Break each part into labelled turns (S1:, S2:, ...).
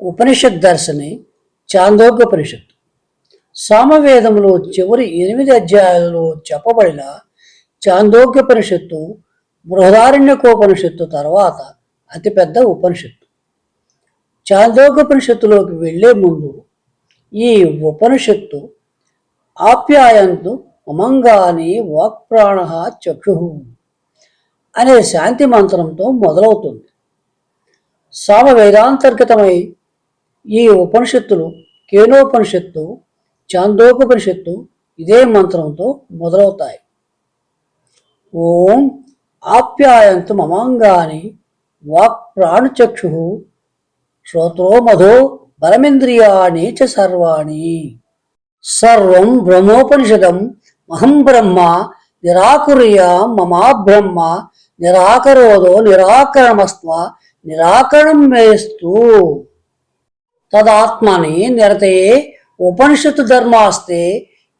S1: ఉపనిషత్ దర్శని చాందోగ్యోపనిషత్తు సామవేదంలో చివరి ఎనిమిది అధ్యాయాలలో చెప్పబడిన చాందోగ్యోపనిషత్తు బృహదారణ్యకోపనిషత్తు తర్వాత అతిపెద్ద ఉపనిషత్తు. చాందోగ్యోపనిషత్తులోకి వెళ్ళే ముందు ఈ ఉపనిషత్తు ఆప్యాయంతు ఉమంగాని వాక్ప్రాణ చక్షు అనే శాంతి మంత్రంతో మొదలవుతుంది. సామ వేదాంతర్గతమై ఈ ఉపనిషత్తులు కేనోపనిషత్తు చాందోపనిషత్తు ఇదే మంత్రంతో మొదలవుతాయి. ఓం ఆప్యాయంతు మమాంగాని వాక్ ప్రాణచక్షు శ్రోత్రో మధో బలమింద్రియాణి చ సర్వాణి. సర్వం బ్రహ్మోపనిషదం మహం బ్రహ్మ నిరాకుర్య మమా బ్రహ్మ నిరాకరోదో నిరాకరణమస్వ నిరాకరణం మేస్తూ తదాత్మని నిరతే ఉపనిషత్తు ధర్మాస్తే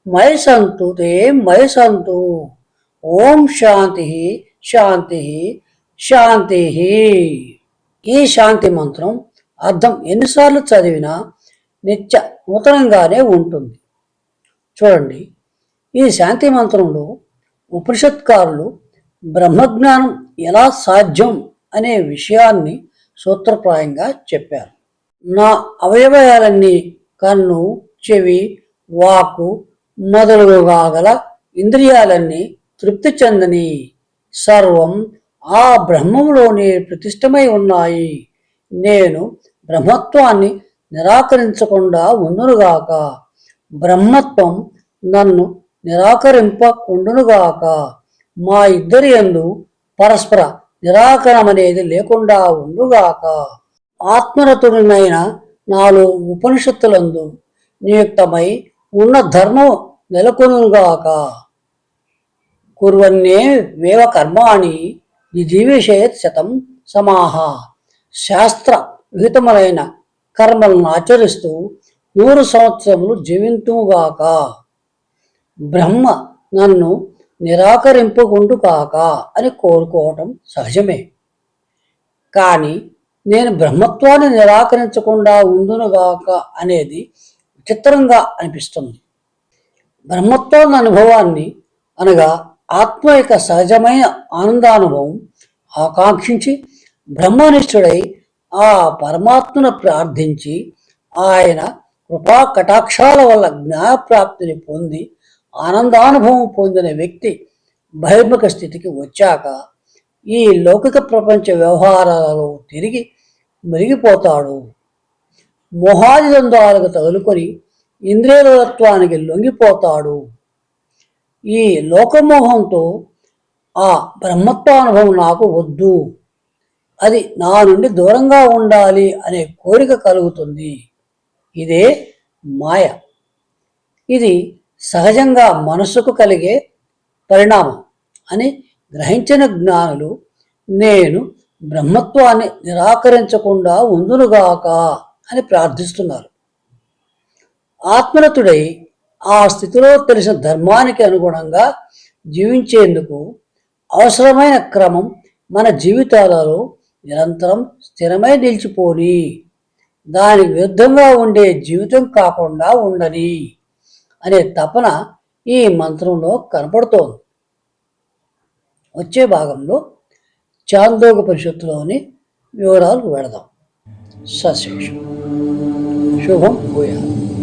S1: మయ సంతు తే మయ సంతు ఓం శాంతి శాంతి శాంతి. ఈ శాంతి మంత్రం అర్థం ఎన్నిసార్లు చదివినా నిత్య నూతనంగానే ఉంటుంది. చూడండి ఈ శాంతి మంత్రంలో ఉపనిషత్కారులు బ్రహ్మజ్ఞానం ఎలా సాధ్యం అనే విషయాన్ని సూత్రప్రాయంగా చెప్పారు. నా అవయవాలన్నీ కన్ను చెవి వాకు మొదలుగా గల ఇంద్రియాలన్నీ తృప్తి చెందని సర్వం ఆ బ్రహ్మములోనే ప్రతిష్టమై ఉన్నాయి. నేను బ్రహ్మత్వాన్ని నిరాకరించకుండా ఉండునుగాక. బ్రహ్మత్వం నన్ను నిరాకరింపకుండునుగాక. మా ఇద్దరి ఎందు పరస్పర నిరాకరణం అనేది లేకుండా ఉండుగాక. ఆత్మరతుడినైన నాలో ఉపనిషత్తులందు నియుక్తమై ఉన్న ధర్మం నెలకొనుగాక. కుర్వన్నే వేవ కర్మాణి నిజీవిషేత్ శతం సమాహ. శాస్త్ర విహితములైన కర్మలను ఆచరిస్తూ నూరు సంవత్సరములు జీవింతుగాక బ్రహ్మ నన్ను నిరాకరింపుకుండు కాక అని కోరుకోవటం సహజమే. కానీ నేను బ్రహ్మత్వాన్ని నిరాకరించకుండా ఉందునుగాక అనేది విచిత్రంగా అనిపిస్తుంది. బ్రహ్మత్వం అనుభవాన్ని అనగా ఆత్మ యొక్క సహజమైన ఆనందానుభవం ఆకాంక్షించి బ్రహ్మనిష్ఠుడై ఆ పరమాత్మను ప్రార్థించి ఆయన కృపా కటాక్షాల వల్ల జ్ఞానప్రాప్తిని పొంది ఆనందానుభవం పొందిన వ్యక్తి బహిర్ముఖ స్థితికి వచ్చాక ఈ లౌకిక ప్రపంచ వ్యవహారాలలో తిరిగి మరిగిపోతాడు మొహాది ద్వంద్వాలకు తగులుకొని ఇంద్రియలత్వానికి లొంగిపోతాడు. ఈ లోకమోహంతో ఆ బ్రహ్మత్వానుభవం నాకు వద్దు. అది నా నుండి దూరంగా ఉండాలి అనే కోరిక కలుగుతుంది. ఇదే మాయ. ఇది సహజంగా మనసుకు కలిగే పరిణామం అని గ్రహించిన జ్ఞానులు నేను బ్రహ్మత్వాన్ని నిరాకరించకుండా ఉందునుగాక అని ప్రార్థిస్తున్నారు. ఆత్మరతుడై ఆ స్థితిలో తెలిసిన ధర్మానికి అనుగుణంగా జీవించేందుకు అవసరమైన క్రమం మన జీవితాలలో నిరంతరం స్థిరమై నిలిచిపోని దానికి విరుద్ధంగా ఉండే జీవితం కాకుండా ఉండని అనే తపన ఈ మంత్రంలో కనపడుతోంది. వచ్చే భాగంలో చాందోగపనిషత్తులోని పరిషత్తులోని వివరాలు వెళదాం. సశేషం. శుభం భూయాలు